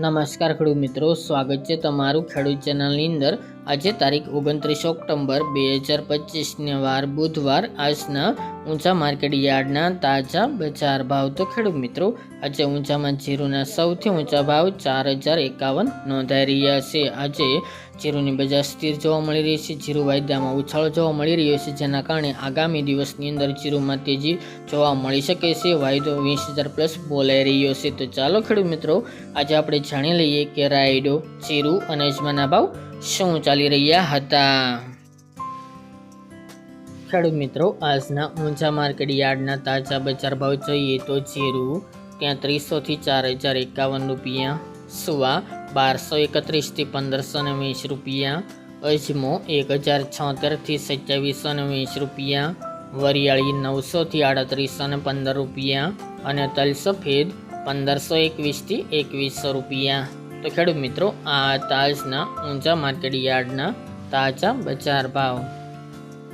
નમસ્કાર ખેડૂત મિત્રો, સ્વાગત છે તમારું ખેડૂત ચેનલની અંદર. આજે તારીખ ઓગણત્રીસ ઓક્ટોબર બે હજાર પચીસને વાર, બુધવાર, આજના ઊંચા માર્કેટ યાર્ડના તાજા બજાર ભાવ. તો ખેડૂત મિત્રો, આજે ઊંચામાં જીરુના સૌથી ઊંચા ભાવ ચાર હજાર એકાવન નોંધાઈ રહ્યા છે. આજે જીરુની બજાર સ્થિર જોવા મળી રહી છે, જીરુ વાયદામાં ઉછાળો જોવા મળી રહ્યો છે, જેના કારણે આગામી દિવસની અંદર જીરુમાં તેજી જોવા મળી શકે છે. વાયદો વીસ હજાર પ્લસ બોલાઈ રહ્યો છે. તો ચાલો ખેડૂત મિત્રો, આજે આપણે જાણી લઈએ કે રાયડો જીરુ અને અજમાના ભાવ શું ચાલી રહ્યા હતા? ખેડૂત મિત્રો, આજના ઊંચા માર્કેટ યાર્ડના તાજા બજાર ભાવ જોઈએ તો જીરું ત્યાં ત્રીસોથી ચાર હજાર એકાવન રૂપિયા, સુવા બારસો એકત્રીસથી પંદરસો ને વીસ રૂપિયા, અજમો એક હજાર છોતેરથી સત્યાવીસો ને વીસ રૂપિયા, વરિયાળી નવસોથી આડત્રીસો ને પંદર રૂપિયા અને તલ સફેદ પંદરસો એકવીસથી એકવીસો રૂપિયા. તો ખેડૂત મિત્રો, આ તાજના ઊંચા માર્કેટ યાર્ડના તાજા બજાર ભાવ.